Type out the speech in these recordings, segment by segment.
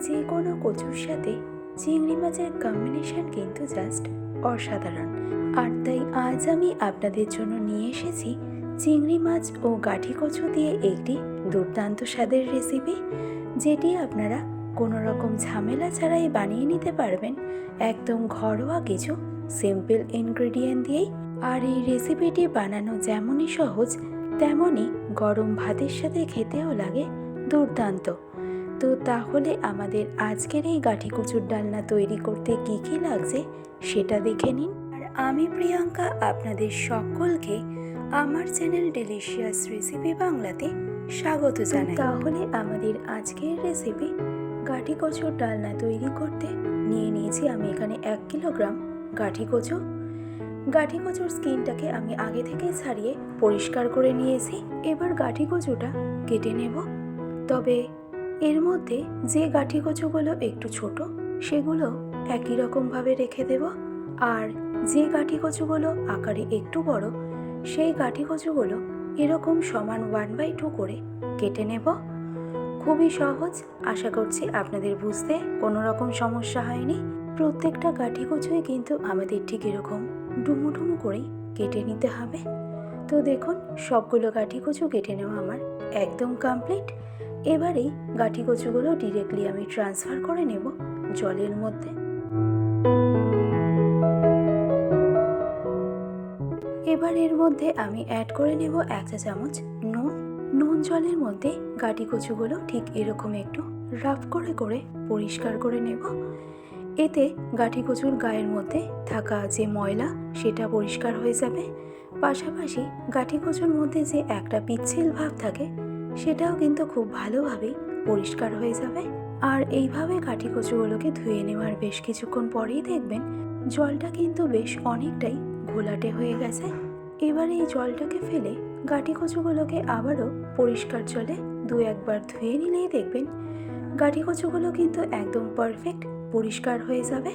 যে কোনো কচুর সাথে চিংড়ি মাছের কম্বিনেশন কিন্তু জাস্ট অসাধারণ। আর তাই আজ আমি আপনাদের জন্য নিয়ে এসেছি চিংড়ি মাছ ও গাঠি কচু দিয়ে একটি দুর্দান্ত স্বাদের রেসিপি যেটি আপনারা কোনো রকম ঝামেলা ছাড়াই বানিয়ে নিতে পারবেন। একদম ঘরোয়া কিছু সিম্পল ইনগ্রেডিয়েন্ট দিয়েই। আর এই রেসিপিটি বানানো যেমনই সহজ, তেমনই গরম ভাতের সাথে খেতেও লাগে দুর্দান্ত। তো তাহলে আমাদের আজকের এই গাঠি কচুর ডালনা তৈরি করতে কি কি লাগছে সেটা দেখে নিন। আর আমি প্রিয়াঙ্কা আপনাদের সকলকে আমার চ্যানেল ডেলিশিয়াস রেসিপি বাংলাতে স্বাগত জানাই। তাহলে আমাদের আজকের রেসিপি গাঠি কচুর ডালনা তৈরি করতে নিয়ে নিয়েছি আমি এখানে এক কিলোগ্রাম গাঠি কচু। গাঠি কচুর স্কিনটাকে আমি আগে থেকে ছাড়িয়ে পরিষ্কার করে নিয়েছি। এবার গাঠি কচুটা কেটে নেব। তবে এর মধ্যে যে গাঠি একটু ছোট, সেগুলো একই রকমভাবে রেখে দেব। আর যে গাঠি আকারে একটু বড়, সেই গাঠি এরকম সমান ওয়ান বাই টু করে কেটে নেব। খুবই সহজ, আশা করছি আপনাদের বুঝতে কোনো রকম সমস্যা হয়নি। প্রত্যেকটা গাঠি কিন্তু আমাদের ঠিক এরকম ডুমু ডুমু করেই কেটে নিতে হবে। তো দেখুন, সবগুলো গাঠি কচু কেটে নেওয়া আমার একদম কমপ্লিট এবারেই গাঠি কচুগুলো ডিরেক্টলি আমি ট্রান্সফার করে নেব জলের মধ্যে। এবার এর মধ্যে আমি অ্যাড করে নেব এক চা চামচ নুন। নুন জলের মধ্যে গাটি কচুগুলো ঠিক এরকম একটু রাফ করে করে পরিষ্কার করে নেব। এতে গাঠি কচুর গায়ের মধ্যে থাকা যে ময়লা, সেটা পরিষ্কার হয়ে যাবে। পাশাপাশি গাঠি কচুর মধ্যে যে একটা পিচ্ছিল ভাব থাকে সেটাও কিন্তু খুব ভালোভাবেই পরিষ্কার হয়ে যাবে। আর এইভাবে কাঠি কচুগুলোকে ধুয়ে নেওয়ার বেশ কিছুক্ষণ পরেই দেখবেন জলটা কিন্তু বেশ অনেকটাই ঘোলাটে হয়ে গেছে। এবার এই জলটাকে ফেলে গাঠি কচুগুলোকে আবারও পরিষ্কার জলে দু একবার ধুয়ে নিলেই দেখবেন গাঠি কচুগুলো কিন্তু একদম পারফেক্ট পরিষ্কার হয়ে যাবে।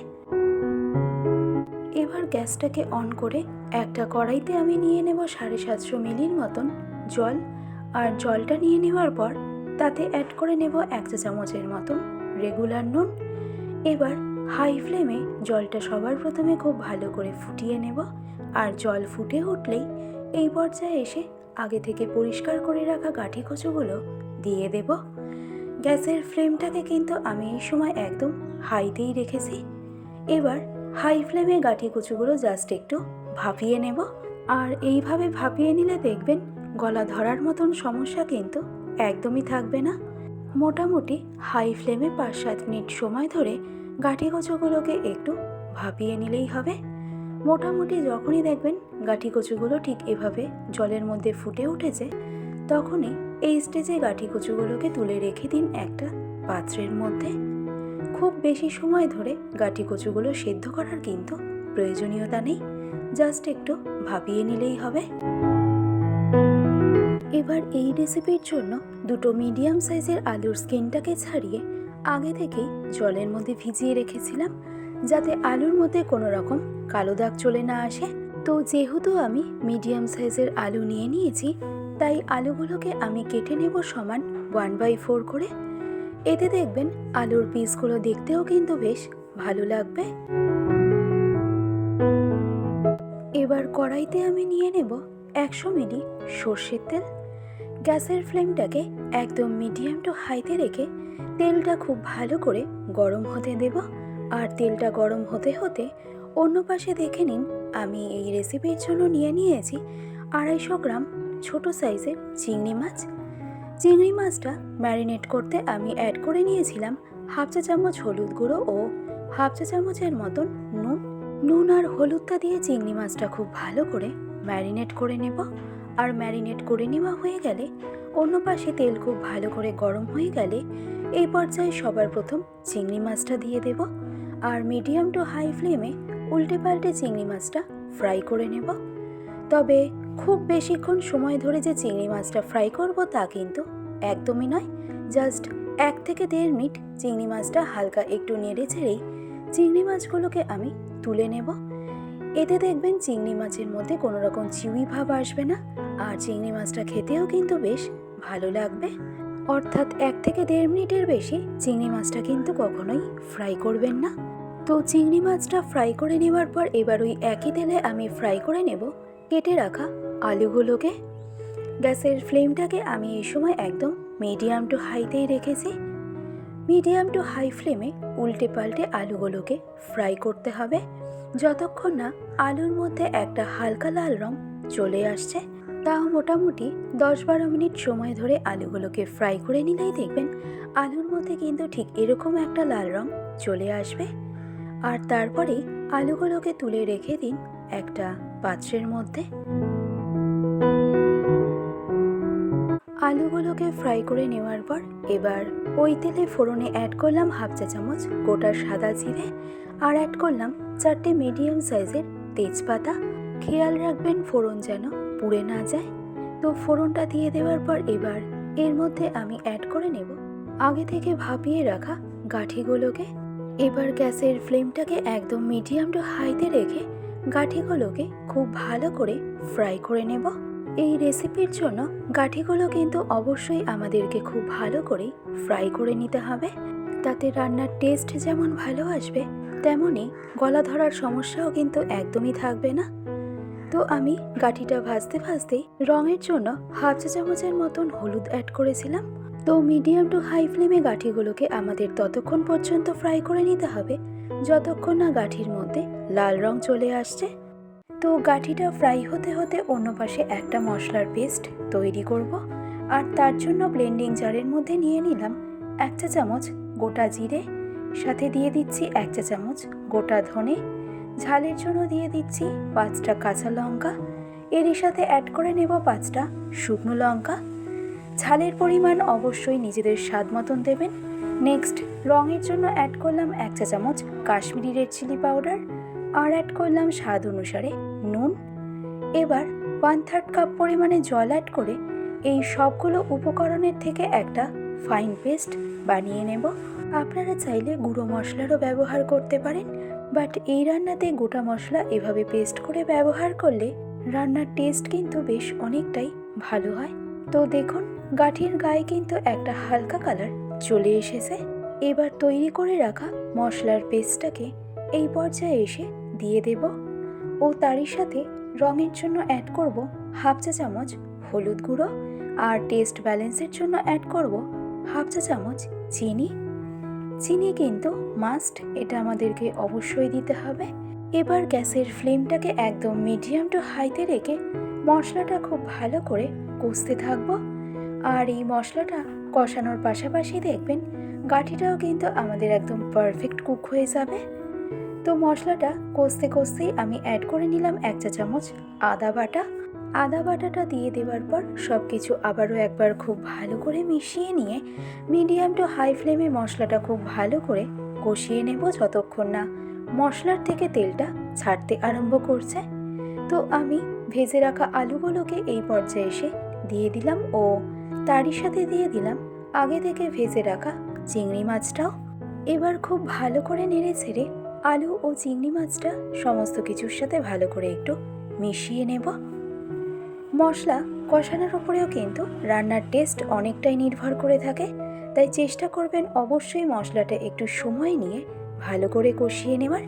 এবার গ্যাসটাকে অন করে একটা কড়াইতে আমি নিয়ে নেব সাড়ে সাতশো মিলির মতন জল। আর জলটা নিয়ে নেওয়ার পর তাতে অ্যাড করে নেব এক চা চামচের মতন রেগুলার নুন। এবার হাই ফ্লেমে জলটা সবার প্রথমে খুব ভালো করে ফুটিয়ে নেব। আর জল ফুটে উঠলেই এই পর্যায়ে এসে আগে থেকে পরিষ্কার করে রাখা গাঠি কচুগুলো দিয়ে দেব। গ্যাসের ফ্লেমটাকে কিন্তু আমি এই সময় একদম হাইতেই রেখেছি। এবার হাই ফ্লেমে গাঠি কচুগুলো জাস্ট একটু ভাপিয়ে নেব। আর এইভাবে ভাপিয়ে নিলে দেখবেন গলা ধরার মতন সমস্যা কিন্তু একদমই থাকবে না। মোটামুটি হাই ফ্লেমে পাঁচ সাত মিনিট সময় ধরে গাঠি কচুগুলোকে একটু ভাপিয়ে নিলেই হবে। মোটামুটি যখনই দেখবেন গাঠি কচুগুলো ঠিক এভাবে জলের মধ্যে ফুটে উঠেছে, তখনই এই স্টেজে গাঠি কচুগুলোকে তুলে রেখে দিন একটা পাত্রের মধ্যে। খুব বেশি সময় ধরে গাঠি কচুগুলো সেদ্ধ করার কিন্তু প্রয়োজনীয়তা নেই, জাস্ট একটু ভাপিয়ে নিলেই হবে। এবার এই রেসিপির জন্য দুটো মিডিয়াম সাইজের আলুর স্কিনটাকে ছাড়িয়ে আগে থেকেই জলের মধ্যে ভিজিয়ে রেখেছিলাম যাতে আলুর মধ্যে কোনো রকম কালো দাগ চলে না আসে। তো যেহেতু আমি মিডিয়াম সাইজের আলু নিয়ে নিয়েছি, তাই আলুগুলোকে আমি কেটে নেব সমান ওয়ান বাই ফোর করে। এতে দেখবেন আলুর পিসগুলো দেখতেও কিন্তু বেশ ভালো লাগবে। এবার কড়াইতে আমি নিয়ে নেব একশো মিলি সর্ষের তেল। গ্যাসের ফ্লেমটাকে একদম মিডিয়াম টু হাইতে রেখে তেলটা খুব ভালো করে গরম হতে দেব। আর তেলটা গরম হতে হতে অন্য পাশে দেখে নিন, আমি এই রেসিপির জন্য নিয়ে নিয়েছি আড়াইশো গ্রাম ছোট সাইজের চিংড়ি মাছ। চিংড়ি মাছটা ম্যারিনেট করতে আমি অ্যাড করে নিয়েছিলাম হাফ চা চামচ হলুদ গুঁড়ো ও হাফ চা চামচের মতন নুন। নুন আর হলুদটা দিয়ে চিংড়ি মাছটা খুব ভালো করে ম্যারিনেট করে নেব। আর ম্যারিনেট করে নেওয়া হয়ে গেলে, অন্য পাশে তেল খুব ভালো করে গরম হয়ে গেলে, এই পর্যায়ে সবার প্রথম চিংড়ি মাছটা দিয়ে দেব আর মিডিয়াম টু হাই ফ্লেমে উল্টে পাল্টে চিংড়ি মাছটা ফ্রাই করে নেব। তবে খুব বেশিক্ষণ সময় ধরে যে চিংড়ি মাছটা ফ্রাই করব তা কিন্তু একদমই নয়। জাস্ট এক থেকে দেড় মিনিট চিংড়ি মাছটা হালকা একটু নেড়ে ছেড়েই চিংড়ি মাছগুলোকে আমি তুলে নেব। এতে দেখবেন চিংড়ি মাছের মধ্যে কোনো রকম চিউই ভাব আসবে না। আর চিংড়ি মাছটা খেতেও কিন্তু বেশ ভালো লাগবে। অর্থাৎ এক থেকে দেড় মিনিটের বেশি চিংড়ি মাছটা কিন্তু কখনোই ফ্রাই করবেন না। তো চিংড়ি মাছটা ফ্রাই করে নেওয়ার পর এবার ওই একই তেলে আমি ফ্রাই করে নেব কেটে রাখা আলুগুলোকে। গ্যাসের ফ্লেমটাকে আমি এই সময় একদম মিডিয়াম টু হাইতেই রেখেছি। মিডিয়াম টু হাই ফ্লেমে উল্টে পাল্টে আলুগুলোকে ফ্রাই করতে হবে। যতক্ষণ না আলুর মধ্যে একটা হালকা লাল রং চলে আসছে তাও মোটামুটি দশ বারো মিনিট সময় ধরে আলুগুলোকে ফ্রাই করে নিলেই দেখবেন আলুর মধ্যে কিন্তু ঠিক এরকম একটা লাল রং চলে আসবে। আর তারপরেই আলুগুলোকে তুলে রেখে দিন একটা পাত্রের মধ্যে। আলুগুলোকে ফ্রাই করে নেওয়ার পর এবার ওই তেলে ফোড়নে অ্যাড করলাম হাফ চা চামচ গোটা সাদা জিরে আর অ্যাড করলাম চারটে মিডিয়াম সাইজের তেজপাতা। খেয়াল রাখবেন ফোড়ন যেন পুড়ে না যায়? তো ফোড়নটা দিয়ে দেওয়ার পর এবার এর মধ্যে আমি অ্যাড করে নেব। আগে থেকে ভাপিয়ে রাখা গাঠিগুলোকে এবার গ্যাসের ফ্লেমটাকে একদম মিডিয়াম টু হাইতে রেখে গাঠিগুলোকে খুব ভালো করে ফ্রাই করে নেব। এই রেসিপির জন্য গাঠিগুলো কিন্তু অবশ্যই আমাদেরকে খুব ভালো করে ফ্রাই করে নিতে হবে। তাতে রান্নার টেস্ট যেমন ভালো আসবে তেমনই গলা ধরার সমস্যাও কিন্তু একদমই থাকবে না। তো আমি গাঠিটা ভাজতে ভাজতে রঙের জন্য হাফ চা চামচের মতন হলুদ অ্যাড করেছিলাম। তো মিডিয়াম টু হাই ফ্লেমে গাঠিগুলোকে আমাদের ততক্ষণ পর্যন্ত ফ্রাই করে নিতে হবে। যতক্ষণ না গাঠির মধ্যে লাল রং চলে আসছে। তো গাঠিটা ফ্রাই হতে হতে অন্য পাশে একটা মশলার পেস্ট তৈরি করব। আর তার জন্য ব্লেন্ডিং জারের মধ্যে নিয়ে নিলাম এক চা চামচ গোটা জিরে। সাথে দিয়ে দিচ্ছি এক চা চামচ গোটা ধনে। ঝালের জন্য দিয়ে দিচ্ছি পাঁচটা কাঁচা লঙ্কা। এরই সাথে অ্যাড করে নেব পাঁচটা শুকনো লঙ্কা। ঝালের পরিমাণ অবশ্যই নিজেদের স্বাদ মতন দেবেন। নেক্সট রঙের জন্য অ্যাড করলাম এক চা চামচ কাশ্মীরি রেড চিলি পাউডার আর অ্যাড করলাম স্বাদ অনুসারে নুন। এবার ওয়ান থার্ড কাপ পরিমাণে জল অ্যাড করে এই সবগুলো উপকরণের থেকে একটা ফাইন পেস্ট বানিয়ে নেব। আপনারা চাইলে গুঁড়ো মশলারও ব্যবহার করতে পারেন। বাট এই রান্নাতে গোটা মশলা এভাবে পেস্ট করে ব্যবহার করলে রান্নার টেস্ট কিন্তু বেশ অনেকটাই ভালো হয়। তো দেখুন, গাঠির গায়ে কিন্তু একটা হালকা কালার চলে এসেছে। এবার তৈরি করে রাখা মশলার পেস্টটাকে এই পর্যায়ে এসে দিয়ে দেব ও তারই সাথে রঙের জন্য অ্যাড করব হাফ চা চামচ হলুদ গুঁড়ো আর টেস্ট ব্যালেন্সের জন্য অ্যাড করব হাফ চা চামচ চিনি চিনি কিন্তু মাস্ট এটা আমাদেরকে অবশ্যই দিতে হবে। এবার গ্যাসের ফ্লেমটাকে একদম মিডিয়াম টু হাইতে রেখে মশলাটা খুব ভালো করে কষতে থাকব। আর এই মশলাটা কষানোর পাশাপাশি দেখবেন, গাঠিটাও কিন্তু আমাদের একদম পারফেক্ট কুক হয়ে যাবে। তো মশলাটা কষতে কষতেই আমি অ্যাড করে নিলাম এক চা চামচ আদা বাটা। আদা বাটাটা দিয়ে দেওয়ার পর সব কিছু আবারও একবার খুব ভালো করে মিশিয়ে নিয়ে মিডিয়াম টু হাই ফ্লেমে মশলাটা খুব ভালো করে কষিয়ে নেব যতক্ষণ না মশলার থেকে তেলটা ছাড়তে আরম্ভ করছে। তো আমি ভেজে রাখা আলুগুলোকে এই পর্যায়ে এসে দিয়ে দিলাম ও তারই সাথে দিয়ে দিলাম আগে থেকে ভেজে রাখা চিংড়ি মাছটাও। এবার খুব ভালো করে নেড়ে ছেড়ে আলু ও চিংড়ি মাছটা সমস্ত কিছুর সাথে ভালো করে একটু মিশিয়ে নেব। মশলা কষানোর উপরেও কিন্তু রান্নার টেস্ট অনেকটাই নির্ভর করে থাকে। তাই চেষ্টা করবেন অবশ্যই মশলাটা একটু সময় নিয়ে ভালো করে কষিয়ে নেওয়ার।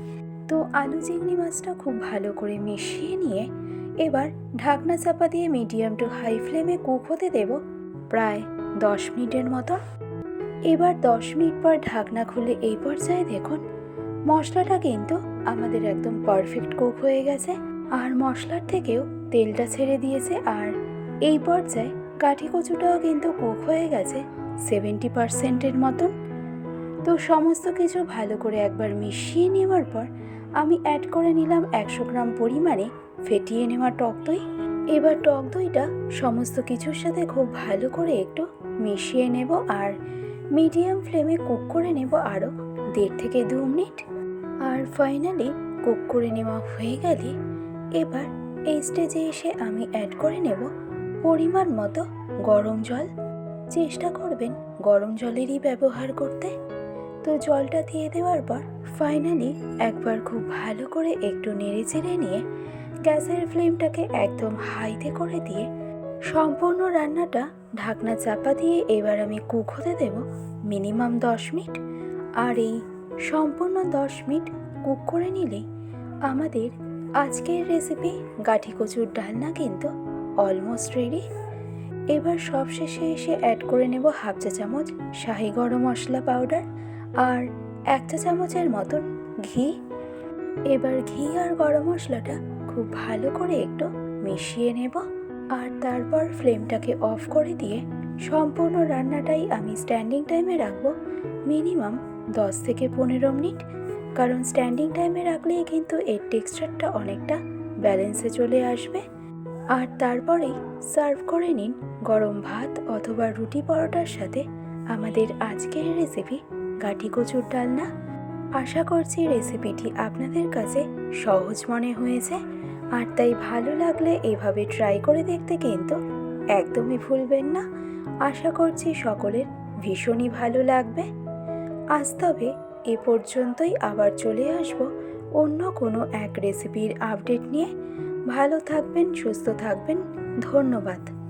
তো আলু চিংড়ি মাছটা খুব ভালো করে মিশিয়ে নিয়ে এবার ঢাকনা চাপা দিয়ে মিডিয়াম টু হাই ফ্লেমে কুক হতে দেব প্রায় দশ মিনিটের মতো এবার দশ মিনিট পর ঢাকনা খুলে এই পর্যায়ে দেখুন, মশলাটা কিন্তু আমাদের একদম পারফেক্ট কুক হয়ে গেছে। আর মশলার থেকেও তেলটা ছেড়ে দিয়েছে আর এই পর্যায়ে কাঠি কচুটাও কিন্তু কুক হয়ে গেছে সেভেন্টি পারসেন্টের মতন। তো সমস্ত কিছু ভালো করে একবার মিশিয়ে নেওয়ার পর আমি অ্যাড করে নিলাম একশো গ্রাম পরিমাণে ফেটিয়ে নেওয়া টক দই। এবার টক দইটা সমস্ত কিছুর সাথে খুব ভালো করে একটু মিশিয়ে নেব আর মিডিয়াম ফ্লেমে কুক করে নেব আরও দেড় থেকে দু মিনিট। আর ফাইনালি কুক করে নেওয়া হয়ে গেলে এবার এই স্টেজে এসে আমি অ্যাড করে নেব পরিমাণ মতো গরম জল। চেষ্টা করবেন গরম জলেরই ব্যবহার করতে। তো জলটা দিয়ে দেওয়ার পর ফাইনালি একবার খুব ভালো করে একটু নেড়ে চেড়ে নিয়ে গ্যাসের ফ্লেমটাকে একদম হাইতে করে দিয়ে সম্পূর্ণ রান্নাটা ঢাকনা চাপা দিয়ে এবার আমি কুক হতে দেব মিনিমাম দশ মিনিট। আর এই সম্পূর্ণ দশ মিনিট কুক করে নিলেই আমাদের আজকের রেসিপি গাঠি কচুর ডালনা কিন্তু অলমোস্ট রেডি এবার সব শেষে এসে অ্যাড করে নেব হাফ চা চামচ শাহি গরম মশলা পাউডার আর এক চা চামচের মতন ঘি। এবার ঘি আর গরম মশলাটা খুব ভালো করে একটু মিশিয়ে নেব আর তারপর ফ্লেমটাকে অফ করে দিয়ে সম্পূর্ণ রান্নাটাই আমি স্ট্যান্ডিং টাইমে রাখব মিনিমাম দশ থেকে পনেরো মিনিট। কারণ স্ট্যান্ডিং টাইমে রাখলেই কিন্তু এর টেক্সচারটা অনেকটা ব্যালেন্সে চলে আসবে। আর তারপরেই সার্ভ করে নিন গরম ভাত অথবা রুটি পরোটার সাথে আমাদের আজকের রেসিপি গাঠি কচুর ডালনা। আশা করছি রেসিপিটি আপনাদের কাছে সহজ মনে হয়েছে। আর তাই ভালো লাগলে এভাবে ট্রাই করে দেখতে কিন্তু একদমই ভুলবেন না। আশা করছি সকলের ভীষণই ভালো লাগবে। আজ তবে এ পর্যন্তই আবার চলে আসব অন্য কোনো এক রেসিপির আপডেট নিয়ে। ভালো থাকবেন, সুস্থ থাকবেন। ধন্যবাদ।